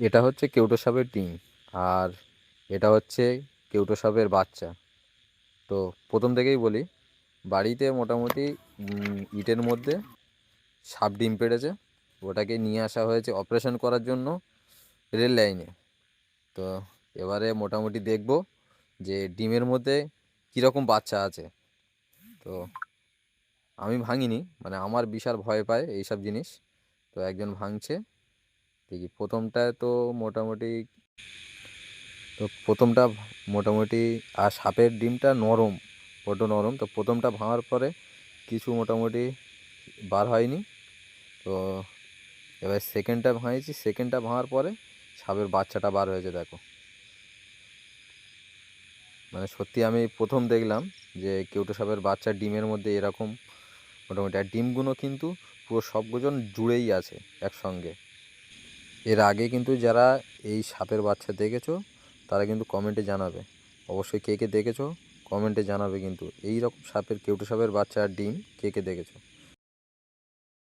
এটা হচ্ছে কেউটো সাপের ডিম আর এটা হচ্ছে কেউটো সাপের বাচ্চা। তো প্রথম থেকেই বলি, বাড়িতে মোটামুটি ইটের মধ্যে সাপ ডিম পেড়েছে। ওটাকে নিয়ে আসা হয়েছে অপারেশন করার জন্য রেল লাইনে। তো এবারে মোটামুটি দেখব যে ডিমের মধ্যে কীরকম বাচ্চা আছে। তো আমি ভাঙিনি মানে আমার বিশাল ভয় পায় এইসব জিনিস। তো একজন ভাঙছে দেখি প্রথমটায় তো মোটামুটি, তো প্রথমটা মোটামুটি, আর সাপের ডিমটা নরম, বড্ড নরম। তো প্রথমটা ভাঙার পরে কিছু মোটামুটি বার হয়নি। তো এবার সেকেন্ডটা ভাঙিয়েছি। সেকেন্ডটা ভাঙার পরে সাপের বাচ্চাটা বার হয়েছে, দেখো। মানে সত্যি আমি প্রথম দেখলাম যে কেউটো সাপের বাচ্চা ডিমের মধ্যে এরকম মোটামুটি। আর ডিমগুলো কিন্তু পুরো সবগুলো জুড়েই আছে একসঙ্গে। এর আগে কিন্তু যারা এই সাপের বাচ্চা দেখেছ, তারা কিন্তু কমেন্টে জানাবে। অবশ্যই কে কে দেখেছ কমেন্টে জানাবে কিন্তু। এই রকম সাপের, কেউটো সাপের বাচ্চা আর ডিম কে কে দেখেছ?